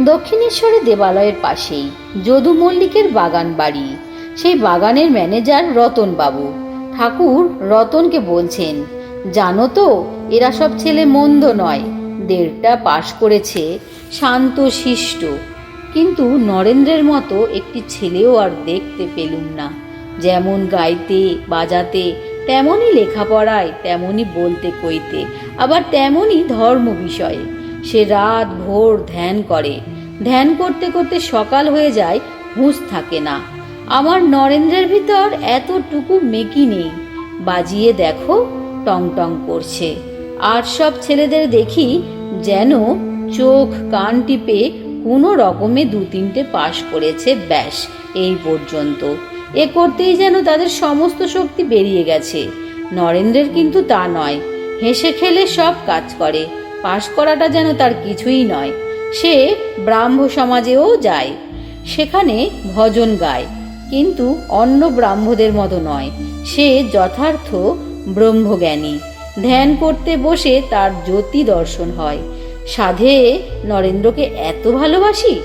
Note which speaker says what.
Speaker 1: দক্ষিণেশ্বরে দেবালয়ের পাশেই, যদু মল্লিকের বাগান বাড়ি। সেই বাগানের ম্যানেজার রতন বাবু ঠাকুর রতনকে বলছেন, জানো তো, এরা সব ছেলে মন্দ নয়। দেড়টা পাশ করেছে, শান্ত, শিষ্ট। কিন্তু নরেন্দ্রের মতো একটি ছেলেও আর দেখতে পেলুম না। যেমন গাইতে, বাজাতে, তেমনই লেখাপড়ায়, তেমনই বলতে কইতে, আবার তেমনই ধর্ম বিষয়ে। সে রাত ভোর ধ্যান করে। ধ্যান করতে করতে সকাল হয়ে যায়, হুঁশ থাকে না। আমার নরেন্দ্রের ভিতর এতটুকু মেকি নেই। বাজিয়ে দেখো, টং টং করছে। আর সব ছেলেদের দেখি যেন চোখ কান টিপে কোনো রকমে দু তিনটে পাশ করেছে, ব্যাস, এই পর্যন্ত। এ করতেই যেন তাদের সমস্ত শক্তি বেরিয়ে গেছে। নরেন্দ্রের কিন্তু তা নয়। হেসে খেলে সব কাজ করে। পাশ করাটা যেন তার কিছুই নয়। সে ব্রাহ্ম সমাজেও যায়, সেখানে ভজন গায়, কিন্তু অন্য ব্রাহ্মদের মতো নয়। সে যথার্থ ব্রহ্মজ্ঞানী। ধ্যান করতে বসে তার জ্যোতি দর্শন হয়। সাধে নরেন্দ্রকে এত ভালোবাসি?